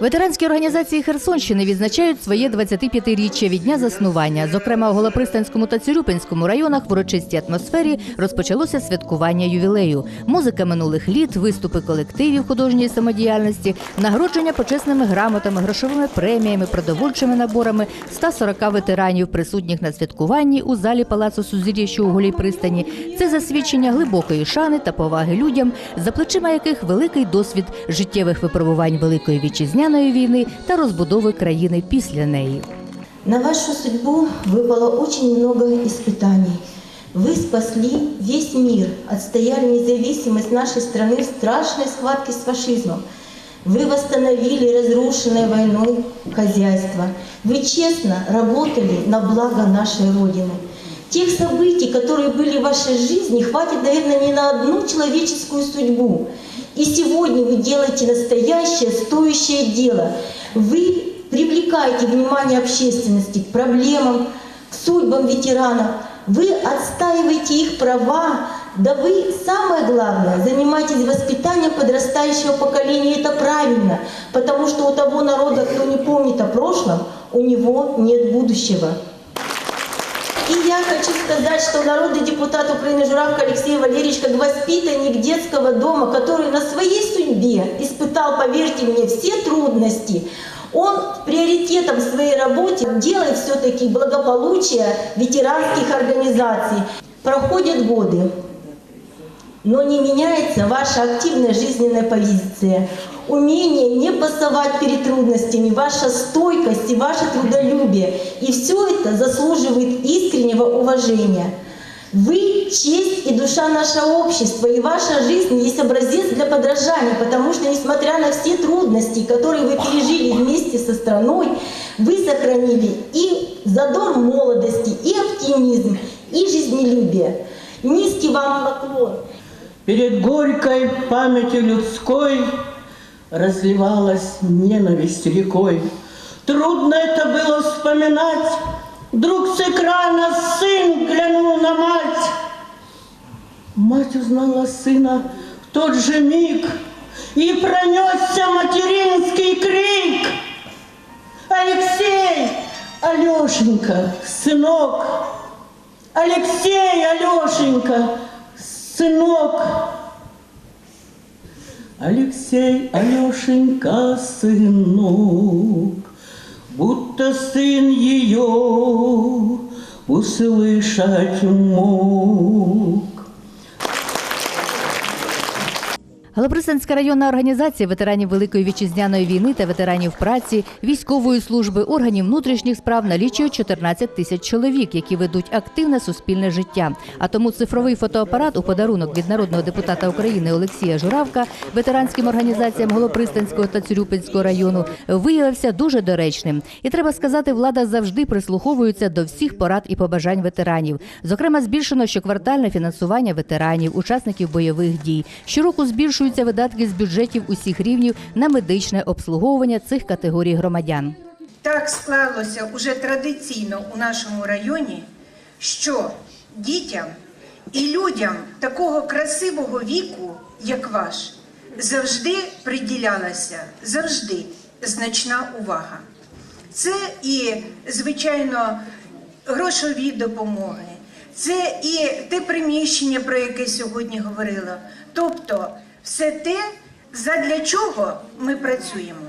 Ветеранські організації Херсонщини відзначають своє 25-річчя від дня заснування. Зокрема, у Голопристанському та Цюрюпинському районах в урочистій атмосфері розпочалося святкування ювілею. Музика минулих літ, виступи колективів художньої самодіяльності, нагородження почесними грамотами, грошовими преміями, продовольчими наборами 140 ветеранів, присутніх на святкуванні у залі Палацу Сузір'я, у голій пристані. Це засвідчення глибокої шани та поваги людям, за плечима яких великий досвід життєвих випробувань Великої вітчизняної війни та розбудови країни після неї. На вашу судьбу выпало очень много испытаний. Вы спасли весь мир, отстояли независимость нашей страны в страшной схватке с фашизмом. Вы восстановили разрушенное войной хозяйство. Вы честно работали на благо нашей Родины. Тех событий, которые были в вашей жизни, хватит, наверное, не на одну человеческую судьбу. И сегодня вы делаете настоящее, стоящее дело. Вы привлекаете внимание общественности к проблемам, к судьбам ветеранов. Вы отстаиваете их права. Да вы, самое главное, занимаетесь воспитанием подрастающего поколения. Это правильно, потому что у того народа, кто не помнит о прошлом, у него нет будущего. И я хочу сказать, что народный депутат Украины Журавка Алексей Валерьевич, как воспитанник детского дома, который на своей судьбе испытал, поверьте мне, все трудности, он приоритетом в своей работе делает все-таки благополучие ветеранских организаций. Проходят годы, но не меняется ваша активная жизненная позиция, умение не пасовать перед трудностями, ваша стойкость и ваше трудолюбие. И все это заслуживает искреннего уважения. Вы – честь и душа нашего общества, и ваша жизнь есть образец для подражания, потому что, несмотря на все трудности, которые вы пережили вместе со страной, вы сохранили и задор молодости, и оптимизм, и жизнелюбие. Низкий вам поклон. Перед горькой памятью людской разливалась ненависть рекой. Трудно это было вспоминать. Вдруг с экрана сын глянул на мать. Мать узнала сына в тот же миг, и пронесся материнский крик. Алексей, Алешенька, сынок, Алексей, Алешенька, сынок. Алексей, Алешенька, сынок, будто сын ее услышать мог. Галаприсанська районна організація ветеранів Великої вітчизняної війни та ветеранів праці, військової служби, органів внутрішніх справ налічує 14 тисяч чоловік, які ведуть активне суспільне життя. А тому цифровий фотоапарат у подарунок від народного депутата України Олексія Журавка ветеранським організаціям Голопристанського та Цюрюпинського району виявився дуже доречним. І треба сказати, влада завжди прислуховується до всіх порад і побажань ветеранів. Зокрема, збільшено щоквартальне фінансування ветеранів, учасників бойових дій. Щороку збільшуються видатки з бюджетів усіх рівнів на медичне обслуговування цих категорій громадян. Так склалося уже традиційно у нашому районі, що дітям і людям такого красивого віку, як ваш, завжди приділялася завжди значна увага. Це і, звичайно, грошові допомоги, це і те приміщення, про яке сьогодні говорила. Тобто, все те, задля чого ми працюємо.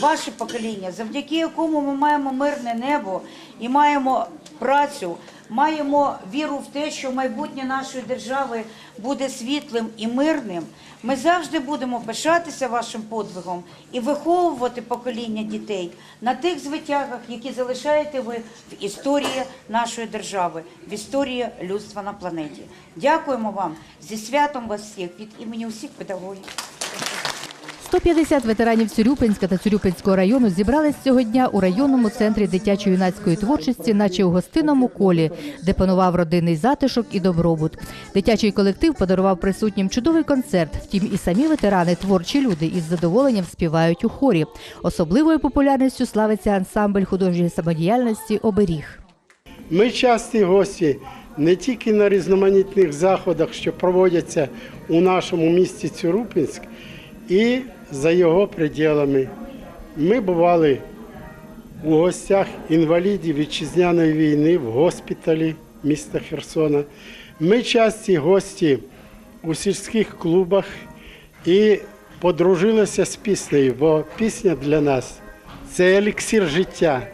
ваше покоління, завдяки якому ми маємо мирне небо і маємо працю, маємо віру в те, що майбутнє нашої держави буде світлим і мирним. Ми завжди будемо пишатися вашим подвигом і виховувати покоління дітей на тих звитягах, які залишаєте ви в історії нашої держави, в історії людства на планеті. Дякуємо вам зі святом вас всіх від імені усіх педагогів. 150 ветеранів Цюрюпинська та Цюрюпинського району зібрались цього дня у районному центрі дитячо-юнацької творчості, наче у гостинному колі, де панував родинний затишок і добробут. Дитячий колектив подарував присутнім чудовий концерт. Втім, і самі ветерани, творчі люди, із задоволенням співають у хорі. Особливою популярністю славиться ансамбль художньої самодіяльності Оберіг. Ми часті гості не тільки на різноманітних заходах, що проводяться у нашому місті Цюрупинськ, і за його пределами Ми бували у гостях інвалідів вітчизняної війни в госпіталі міста Херсона. Ми часті гості у сільських клубах і подружилися з піснею, бо пісня для нас це еліксір життя.